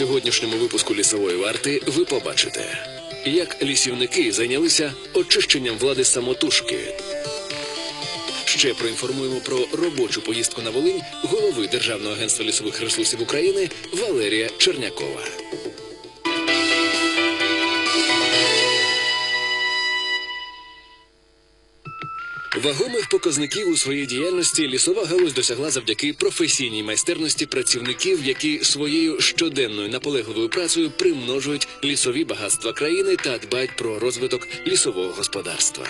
сьогоднішньому випуску лісової варти ви побачите, як лісівники зайнялися очищенням влади самотужки. Ще проінформуємо про робочу поїздку на Волинь голови Державного агентства лісових ресурсів України Валерія Чернякова. Вагомих показників у своїй діяльності лісова галузь досягла завдяки професійній майстерності працівників, які своєю щоденною наполегливою працею примножують лісові багатства країни та дбають про розвиток лісового господарства.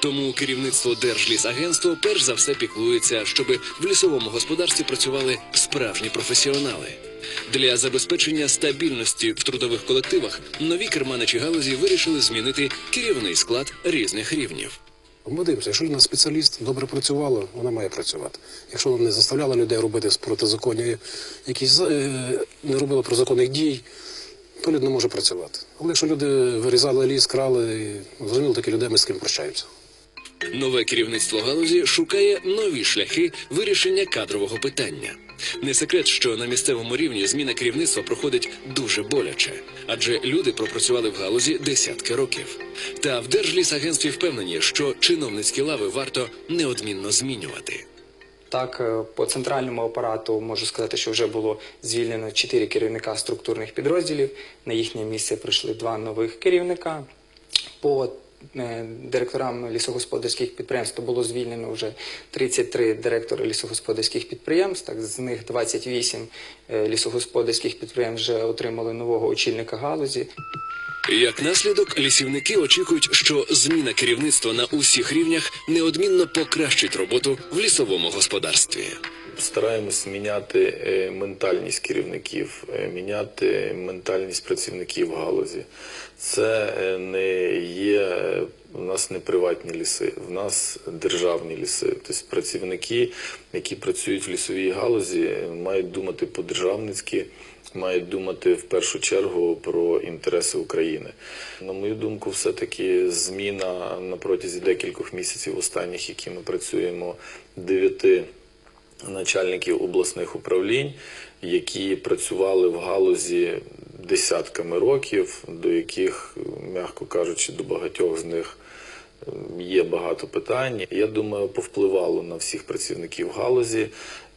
Тому керівництво Держлісагентства перш за все піклується, щоб в лісовому господарстві працювали справжні професіонали. Для забезпечення стабільності в трудових колективах нові керманичі галузі вирішили змінити керівний склад різних рівнів. Ми дивимося, якщо людина спеціаліст добре працювала, вона має працювати. Якщо вона не заставляла людей робити протизаконні якісь е, не робила протизаконних дій, то людина може працювати. Але якщо люди вирізали ліс, крали, зрозуміло, такі людей ми з ким прощаємося. Нове керівництво галузі шукає нові шляхи вирішення кадрового питання. Не секрет, що на місцевому рівні зміна керівництва проходить дуже боляче, адже люди пропрацювали в галузі десятки років. Та в Держлісагентстві впевнені, що чиновницькі лави варто неодмінно змінювати. Так, е, по центральному апарату можу сказати, що вже було звільнено чотири керівника структурних підрозділів. На їхнє місце прийшли два нових керівника. По директорам лісогосподарських підприємств було звільнено вже 33 директори лісогосподарських підприємств. Так, з них 28 е, лісогосподарських підприємств вже отримали нового очільника галузі. Як наслідок, лісівники очікують, що зміна керівництва на усіх рівнях неодмінно покращить роботу в лісовому господарстві. Стараємось міняти е, ментальність керівників, е, міняти ментальність працівників галузі. Це е, не є у нас не приватні ліси, в нас державні ліси. Тобто працівники, які працюють в лісовій галузі, мають думати по-державницьки, мають думати в першу чергу про інтереси України. На мою думку, все-таки зміна на протязі декількох місяців останніх, які ми працюємо, дев'яти начальників обласних управлінь, які працювали в галузі десятками років, до яких, м'яко кажучи, до багатьох з них є багато питань. Я думаю, повпливало на всіх працівників галузі.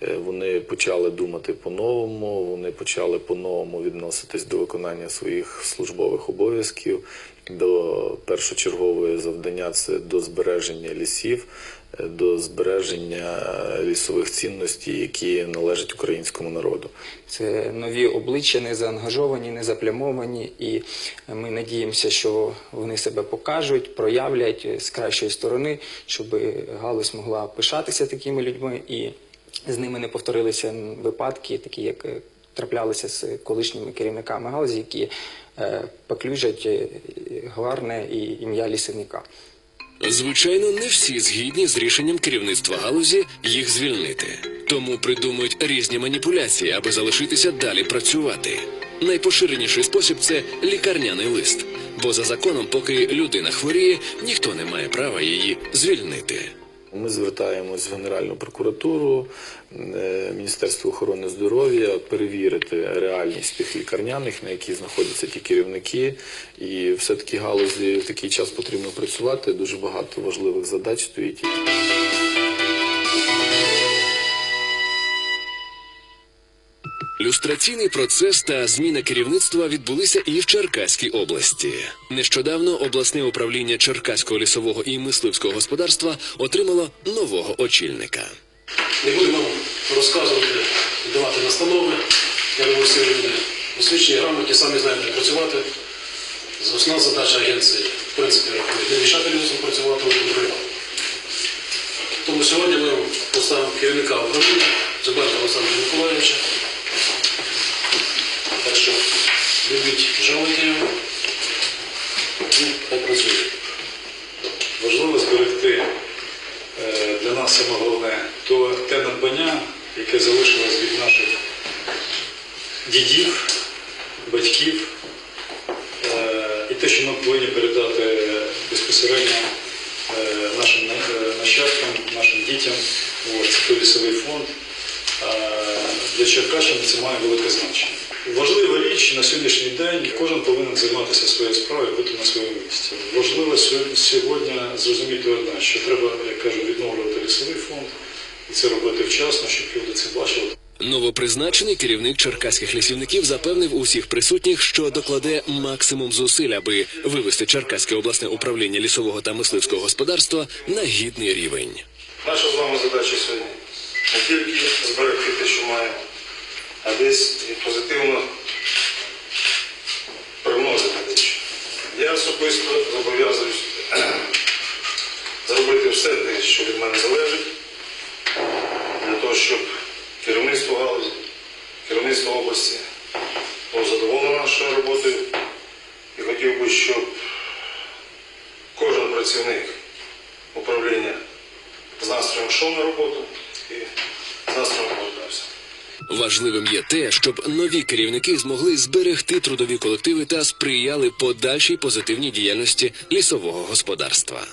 Е, Вони почали думати по-новому, вони почали по-новому відноситись до виконання своїх службових обов'язків. До першочергової завдання це до збереження лісів, е, до збереження е, лісових цінностей, які належать українському народу. Це нові обличчя, не заангажовані, не заплямовані, і ми надіємося, що вони себе покажуть, проявлять з кращої сторони, щоб галузь могла пишатися такими людьми і з ними не повторилися випадки, такі як е, траплялися з колишніми керівниками галузі, які е, поклюжать е, гарне і ім'я лісівника. Звичайно, не всі згідні з рішенням керівництва галузі їх звільнити. Тому придумують різні маніпуляції, аби залишитися далі працювати. Найпоширеніший спосіб це лікарняний лист. Бо за законом, поки людина хворіє, ніхто не має права її звільнити. Ми звертаємось в Генеральну прокуратуру, е, Міністерство охорони здоров'я перевірити реальність тих лікарняних, на які знаходяться ті керівники. І все-таки галузі в такий час потрібно працювати. Дуже багато важливих задач стоїть. Люстраційний процес та зміна керівництва відбулися і в Черкаській області. Нещодавно обласне управління Черкаського лісового і мисливського господарства отримало нового очільника. Не будемо розказувати, давати настанови. Я думаю, всі люди освічені, грамотні, самі знають, як працювати. Основна задача агенції, в принципі, не мішати людям працювати, контролювати. Тому сьогодні ми поставимо керівника управління Зубенка Олександра Миколаївича. Любіть, жалуйте його. Ну, хай працює. важливо зберегти е, для нас саме головне то те надбання, яке залишилось від наших дідів, батьків, е, і те, що ми повинні передати безпосередньо е, нашим на- е, нащадкам, нашим дітям. От, Це той лісовий фонд. Е, Для Черкащини це має велике значення. Важлива річ на сьогоднішній день кожен повинен займатися своєю справою, бути на своєму місці. Важливо сьогодні- сьогодні зрозуміти одне, що треба, як кажуть, відновлювати лісовий фонд і це робити вчасно, щоб люди це бачили. Новопризначений керівник черкаських лісівників запевнив усіх присутніх, що докладе максимум зусиль, аби вивести Черкаське обласне управління лісового та мисливського господарства на гідний рівень. Наша з вами задача сьогодні не тільки зберегти те, що маємо, а десь позитивно примножити дещо. Я особисто зобов'язуюсь зробити все те, що від мене залежить, для того, щоб керівництво галузі, керівництво області було задоволено нашою роботою. І хотів би, щоб кожен працівник управління з настроєм йшов на роботу і з настроєм повертався. Важливим є те, щоб нові керівники змогли зберегти трудові колективи та сприяли подальшій позитивній діяльності лісового господарства.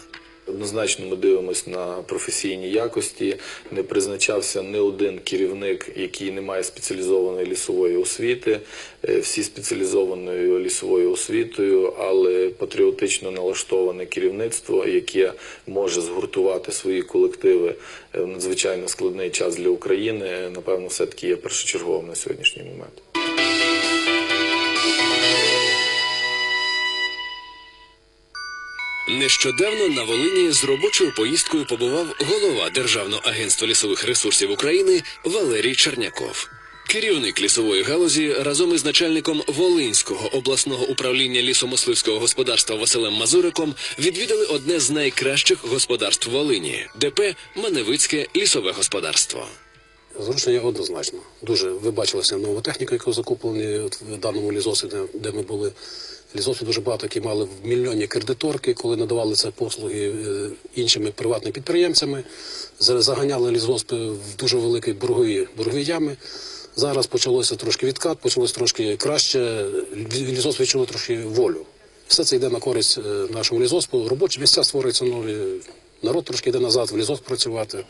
Однозначно ми дивимося на професійні якості. Не призначався не один керівник, який не має спеціалізованої лісової освіти. Е, Всі спеціалізованою лісовою освітою, але патріотично налаштоване керівництво, яке може згуртувати свої колективи е, в надзвичайно складний час для України, е, напевно, все таки є першочерговим на сьогоднішній момент. Нещодавно на Волині з робочою поїздкою побував голова Державного агентства лісових ресурсів України Валерій Черняков. Керівник лісової галузі разом із начальником Волинського обласного управління лісомисливського господарства Василем Мазуриком відвідали одне з найкращих господарств Волині ДП Маневицьке лісове господарство. Зручно є однозначно. Дуже ви бачили сьогодні нову техніку, яку закуплені в даному лізосі, де, де ми були. Лізоси дуже багато, які мали в мільйоні кредиторки, коли надавали це послуги е, іншими приватними підприємцями. Заганяли лізоспи в дуже великі боргові, боргові ями. Зараз почалося трошки відкат, почалося трошки краще. Лізос відчули трошки волю. Все це йде на користь е, нашому лізоспу. Робочі місця створюються нові. Народ трошки йде назад, в лізос працювати.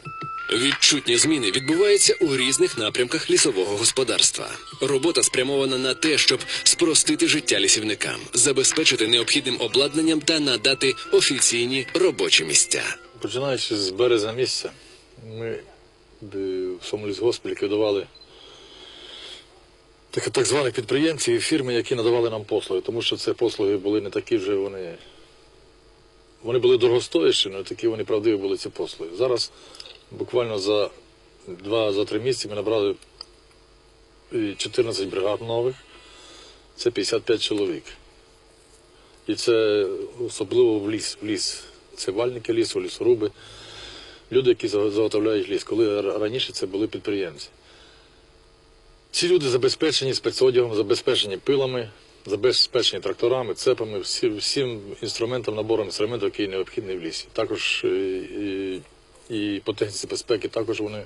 Відчутні зміни відбуваються у різних напрямках лісового господарства. Робота спрямована на те, щоб спростити життя лісівникам, забезпечити необхідним обладнанням та надати офіційні робочі місця. Починаючи з березня місяця, ми в цьому лісгоспі ліквідували так, так званих підприємців і фірми, які надавали нам послуги, тому що це послуги були не такі вже вони. Вони були дорогостоящі, але такі вони правдиві були ці послуги. Зараз буквально за два-за три місяці ми набрали е, 14 бригад нових, це 55 чоловік. І це особливо в ліс. В ліс. Це вальники лісу, лісоруби, люди, які заготовляють ліс. Коли раніше це були підприємці. Ці люди забезпечені спецодягом, забезпечені пилами, забезпечені тракторами, цепами, всі, всім інструментом, набором інструментів, який необхідний в лісі. Також е, і, і по техніці безпеки також вони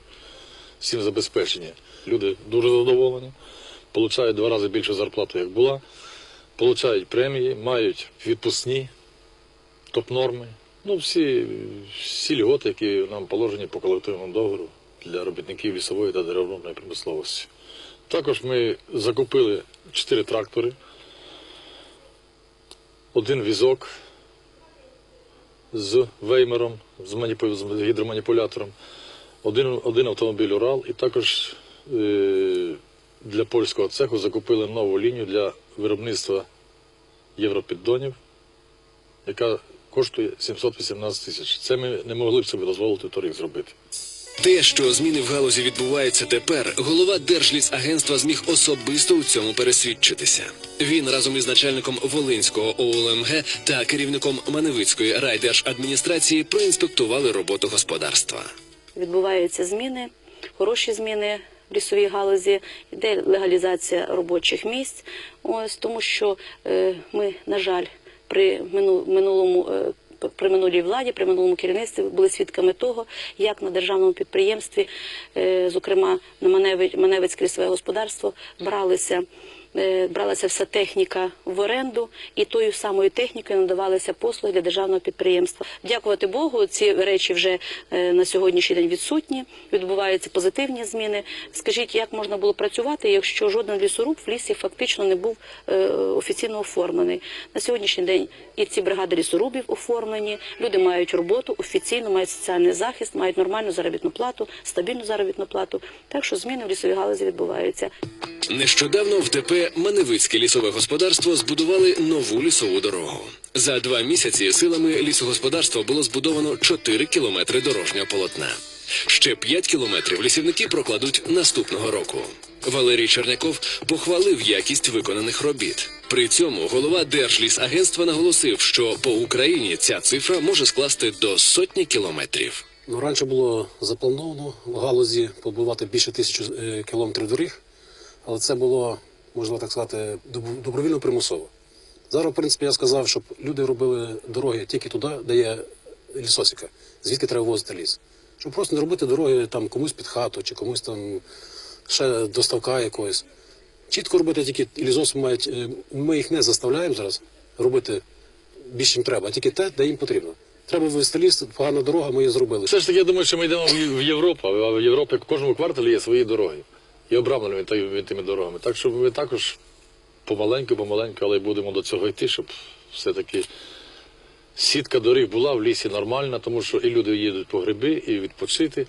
всім забезпечені. Люди дуже задоволені, отримують два рази більшу зарплату, як була, отримують премії, мають відпускні, топ-норми. Ну, всі, всі льготи, які нам положені по колективному договору для робітників лісової та деревообробної промисловості. Також ми закупили чотири трактори, один візок з веймером, з, маніпу... з гідроманіпулятором, один, один автомобіль Урал і також е... для польського цеху закупили нову лінію для виробництва європіддонів, яка коштує 718 тисяч. Це ми не могли б собі дозволити торік зробити. Те, що зміни в галузі відбуваються тепер, голова Держлісагентства зміг особисто у цьому пересвідчитися. Він разом із начальником Волинського ОЛМГ та керівником Маневицької райдержадміністрації проінспектували роботу господарства. відбуваються зміни, хороші зміни в лісовій галузі, йде легалізація робочих місць. Ось тому, що е, ми, на жаль, при мину- минулому. е, при минулій владі, при минулому керівництві були свідками того, як на державному підприємстві, е, зокрема на Маневи- Маневицьке лісове господарство, бралися бралася вся техніка в оренду, і тою самою технікою надавалися послуги для державного підприємства. Дякувати Богу, ці речі вже е, на сьогоднішній день відсутні. Відбуваються позитивні зміни. Скажіть, як можна було працювати, якщо жоден лісоруб в лісі фактично не був е, офіційно оформлений? На сьогоднішній день і ці бригади лісорубів оформлені. Люди мають роботу офіційно, мають соціальний захист, мають нормальну заробітну плату, стабільну заробітну плату. Так що зміни в лісовій галузі відбуваються. Нещодавно в ТП Маневицьке лісове господарство збудували нову лісову дорогу. За два місяці силами лісогосподарства було збудовано 4 кілометри дорожнього полотна. Ще 5 кілометрів лісівники прокладуть наступного року. Валерій Черняков похвалив якість виконаних робіт. При цьому голова Держлісагентства наголосив, що по Україні ця цифра може скласти до сотні кілометрів. Ну, раніше було заплановано в галузі побудувати більше тисячі е, кілометрів доріг, але це було, можна так сказати, добровільно примусово. Зараз, в принципі, я сказав, щоб люди робили дороги тільки туди, де є лісосіка, звідки треба возити ліс. Щоб просто не робити дороги там комусь під хату чи комусь там ще доставка якоїсь. Чітко робити тільки лісос мають. е, Ми їх не заставляємо зараз робити більше, ніж треба, а тільки те, де їм потрібно. Треба вивезти ліс, погана дорога, ми її зробили. Все ж таки, я думаю, що ми йдемо в Європу, а в Європі в кожному кварталі є свої дороги. І обрамлені та- тими дорогами. Так що ми також помаленьку, помаленьку, але будемо до цього йти, щоб все-таки сітка доріг була в лісі нормальна, тому що і люди їдуть по гриби, і відпочити.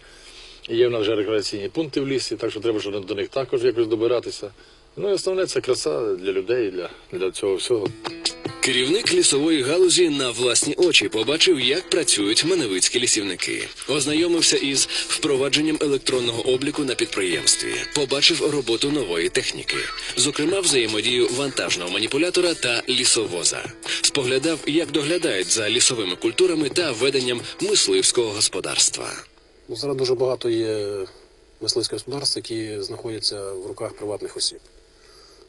І є в нас вже рекреаційні пункти в лісі, так що треба щоб до них також якось добиратися. Ну і основне це краса для людей, для, для цього всього. Керівник лісової галузі на власні очі побачив, як працюють маневицькі лісівники. Ознайомився із впровадженням електронного обліку на підприємстві, побачив роботу нової техніки, зокрема взаємодію вантажного маніпулятора та лісовоза. Споглядав, як доглядають за лісовими культурами та веденням мисливського господарства. Ну, зараз дуже багато є мисливських господарств, які знаходяться в руках приватних осіб.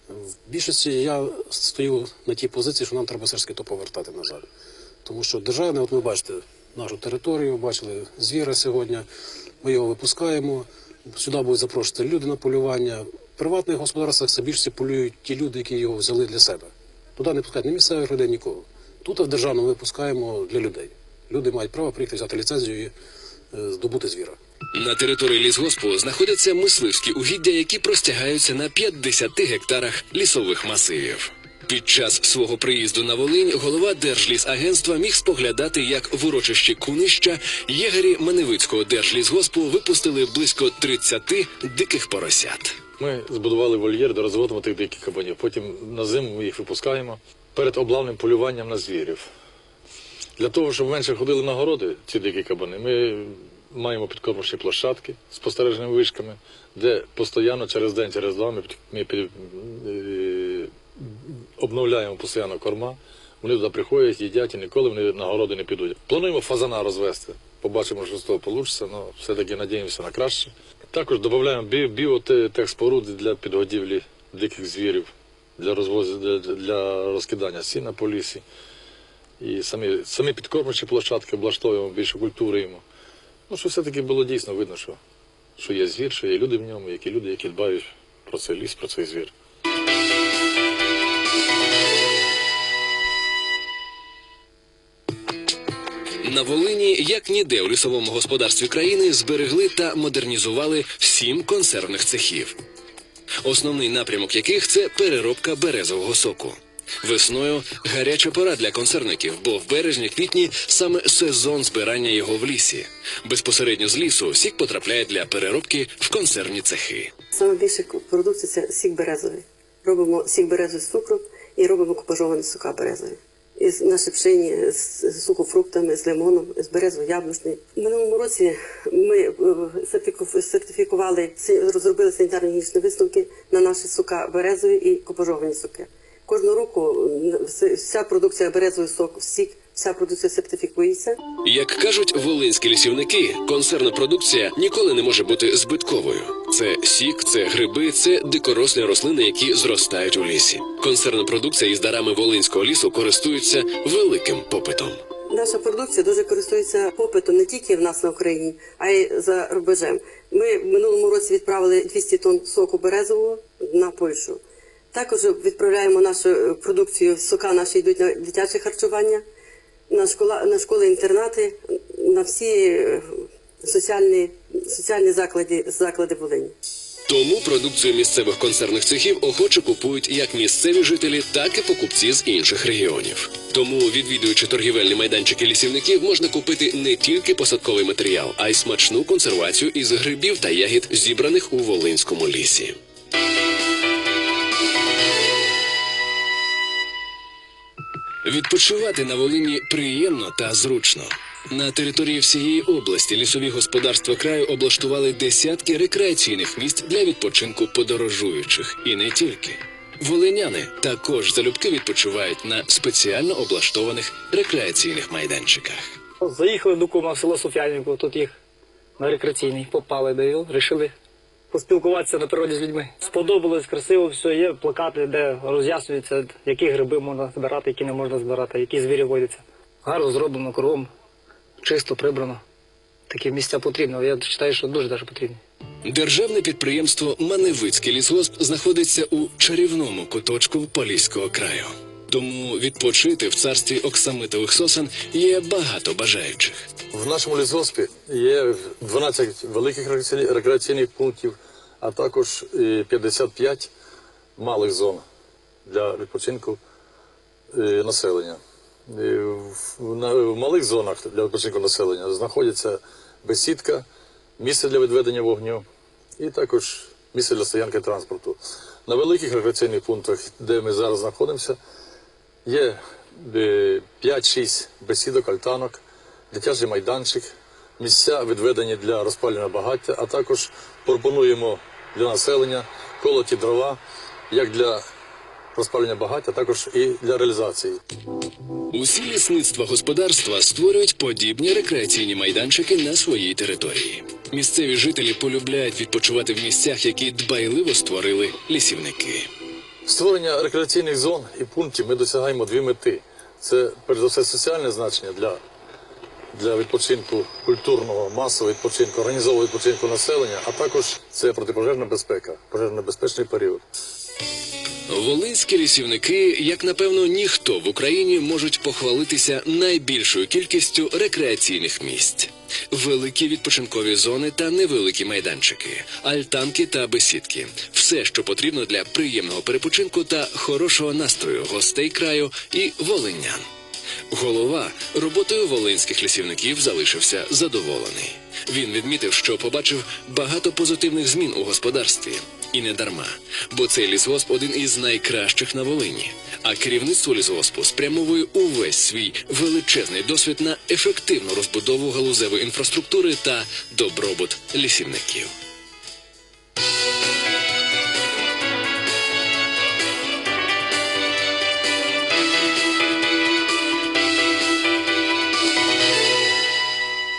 В більшості я стою на тій позиції, що нам треба все ж таки то повертати, на жаль. Тому що державне, от ви бачите, нашу територію, бачили звіра сьогодні, ми його випускаємо, сюди будуть запрошувати люди на полювання. В приватних господарствах це більше полюють ті люди, які його взяли для себе. Туди не пускають ні місцевих людей, нікого. Тут в державному випускаємо для людей. Люди мають право приїхати взяти ліцензію і е, здобути звіра. На території лісгоспу знаходяться мисливські угіддя, які простягаються на 50 гектарах лісових масивів. Під час свого приїзду на Волинь голова Держлісагентства міг споглядати, як в урочищі Кунища єгері Маневицького держлісгоспу випустили близько 30 диких поросят. Ми збудували вольєр, де розводимо тих диких кабанів. Потім на зиму ми їх випускаємо перед облавним полюванням на звірів. Для того, щоб менше ходили на городи ці дикі кабани, ми маємо підкормочні площадки з спостереженими вишками, де постійно через день, через два ми, ми під, е, обновляємо постійно корма. Вони туди приходять, їдять і ніколи вони на городи не підуть. Плануємо фазана розвести. Побачимо, що з того вийде, але все-таки надіємося на краще. Також додаємо бі- біотехспоруди для підгодівлі диких звірів, для розвозу, для, для розкидання сіна по лісі. І самі, самі підкормочі площадки облаштовуємо, більше культури йому. Ну, що все-таки було дійсно видно, що, що є звір, що є люди в ньому, які люди, які дбають про цей ліс, про цей звір. На Волині, як ніде у лісовому господарстві країни, зберегли та модернізували сім консервних цехів. Основний напрямок яких це переробка березового соку. Весною гаряча пора для консервників, бо в березні-квітні саме сезон збирання його в лісі. Безпосередньо з лісу сік потрапляє для переробки в консервні цехи. Саме більше продукції це сік березовий. Робимо сік березовий з цукром і робимо купажовані сока березові. Із на шипшині з сухофруктами, з лимоном, з березово-яблучний. В минулому році ми е, сертифікували, розробили санітарно-гігієнічні висновки на наші сока березові і купажовані соки. Кожного року вся продукція березовий сок, сік, вся продукція сертифікується. Як кажуть волинські лісівники, консервна продукція ніколи не може бути збитковою. Це сік, це гриби, це дикорослі рослини, які зростають у лісі. Консервна продукція із дарами волинського лісу користується великим попитом. Наша продукція дуже користується попитом не тільки в нас на Україні, а й за рубежем. Ми в минулому році відправили 200 тонн соку березового на Польщу. Також відправляємо нашу е, продукцію, сока наші йдуть на дитяче харчування, на, школа, на школи-інтернати, на всі е, соціальні, соціальні заклади, заклади Волині. Тому продукцію місцевих концерних цехів охоче купують як місцеві жителі, так і покупці з інших регіонів. Тому, відвідуючи торгівельні майданчики лісівників, можна купити не тільки посадковий матеріал, а й смачну консервацію із грибів та ягід, зібраних у Волинському лісі. Відпочивати на Волині приємно та зручно. На території всієї області лісові господарства краю облаштували десятки рекреаційних місць для відпочинку подорожуючих, і не тільки. Волиняни також залюбки відпочивають на спеціально облаштованих рекреаційних майданчиках. Заїхали до кума в село Соф'янівку, тут їх на рекреаційний попали, да і вирішили поспілкуватися на природі з людьми. Сподобалось, красиво все, є плакати, де роз'яснюється, які гриби можна збирати, які не можна збирати, які звірі водяться. Гарно зроблено кругом, чисто прибрано. Такі місця потрібні, але я вважаю, що дуже даже потрібні. Державне підприємство Маневицький лісгосп знаходиться у чарівному куточку Поліського краю. Тому відпочити в царстві оксамитових сосен є багато бажаючих. В нашому лісгоспі є 12 великих рекреаційних- пунктів, а також е, 55 малих зон для відпочинку е, населення. Е, В, малих зонах для відпочинку населення знаходиться бесідка, місце для відведення вогню і також місце для стоянки транспорту. На великих рекреаційних пунктах, де ми зараз знаходимося, Є е, 5-6 бесідок, альтанок, дитячий майданчик, місця відведені для розпалювання багаття, а також пропонуємо для населення колоті дрова як для розпалювання багаття, також і для реалізації. Усі лісництва господарства створюють подібні рекреаційні майданчики на своїй території. Місцеві жителі полюбляють відпочивати в місцях, які дбайливо створили лісівники. Створення рекреаційних зон і пунктів ми досягаємо дві мети. Це перш за все соціальне значення для, для відпочинку культурного, масового відпочинку, організованого відпочинку населення, а також це протипожежна безпека, пожежно-безпечний період. Волинські лісівники, як напевно ніхто в Україні, можуть похвалитися найбільшою кількістю рекреаційних місць. Великі відпочинкові зони та невеликі майданчики, альтанки та бесідки все, що потрібно для приємного перепочинку та хорошого настрою гостей краю і волинян. Голова роботою волинських лісівників залишився задоволений. Він відмітив, що побачив багато позитивних змін у господарстві. І не дарма, бо цей лісгосп один із найкращих на Волині. А керівництво лісгоспу спрямовує увесь свій величезний досвід на ефективну розбудову галузевої інфраструктури та добробут лісівників.